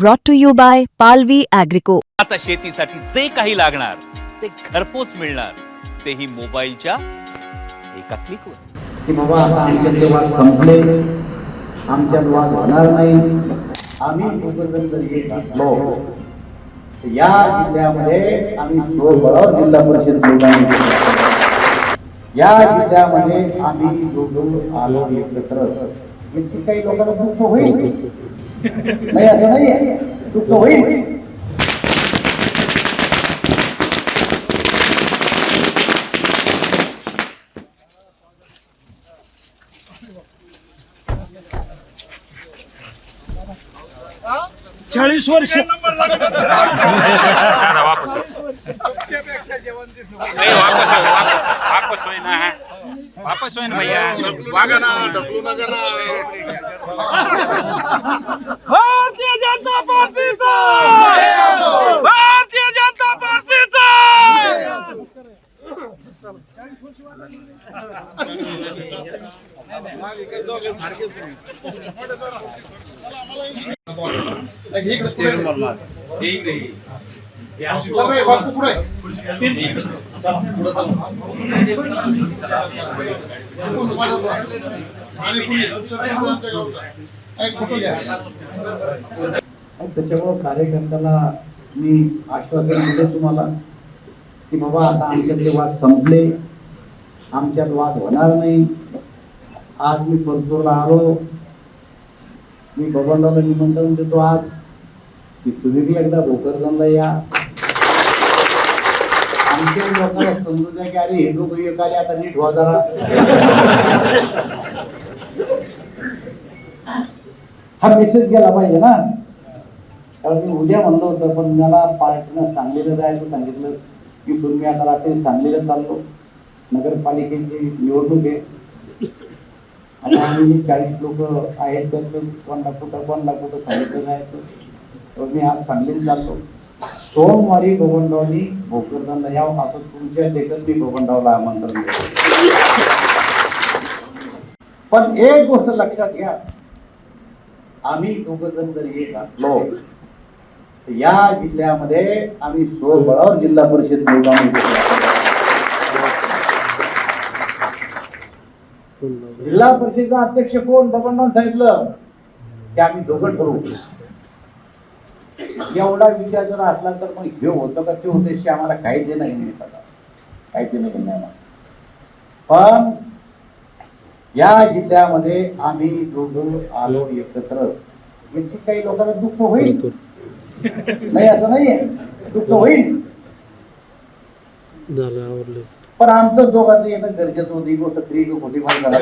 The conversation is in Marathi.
brought to you by Palvi Agrico. आता शेतीसाठी जे काही लागणार ते घरपोच मिळणार. तेही मोबाईलच्या एका क्लिकवर की बाबा आता आमच्यातले वाद संपले. आमच्यात वाद होणार नाही. आम्ही जर एक असलो तर या जिल्ह्यामध्ये आम्ही बळावर जिल्हा परिषद निवडणूक या जिल्ह्यामध्ये आम्ही दोघं आलो एकत्र. याची काही लोकांना दुःख होईल. नाही असं होईल चाळीस वर्ष. नहीं वापस हो वापस वापस होई ना वापस होई ना. भैया भारतीय जनता पार्टीचा भारतीय जनता पार्टीचा आणि त्याच्यामुळं कार्यकर्त्याला मी आश्वासन दिले तुम्हाला की बाबा आता आमच्यातले वाद संपले. आमच्यात वाद होणार नाही. आज मी परतूरला आलो. मी बबनरावला निमंत्रण देतो आज. की तुम्ही बी एकदा भोकरदनला या. आमच्या लोकांना समजू द्या की अरे हे दोघं एक आले आता नीट व्हा जरा हा मेसेज गेला पाहिजे ना. कारण मी उद्या म्हणलं होतं पण मला पार्टीनं सांगलीला जायचं सांगितलं की तुम्ही आता रात्री सांगलीला चाललो. नगरपालिकेची निवडणूक आहे. आणि आम्ही चाळीस लोक आहेत त्यातलं कोणला कुठं कोणला कुठं सांगितलं जायचं. तर मी आज सांगलीला चाललो. सोमवारी गोवंडावनी भोकरदनला यावं असं तुमच्या देखत मी गोवंडावला आमंत्रण पण एक गोष्ट लक्षात घ्या. आम्ही दोघ जण जर एक असलो तर या जिल्ह्यामध्ये आम्ही स्वबळावर जिल्हा परिषद निवडणूक जिल्हा परिषदेचा अध्यक्ष कोण? बबनराव सांगितलं की आम्ही दोघं ठरवू एवढा विचार जर असला तर मग हे होतं का ते होतं आम्हाला काही देणं घेणं काही देणं घेणं. पण या जिल्ह्यामध्ये आम्ही दोघं आलो एकत्र. याची काही लोकांना दुःख होईल? नाही असं नाहीये. दुःख होईल? पण आमचं दोघांचं येणं गरजेचं होतं. गोष्ट की खोटी मला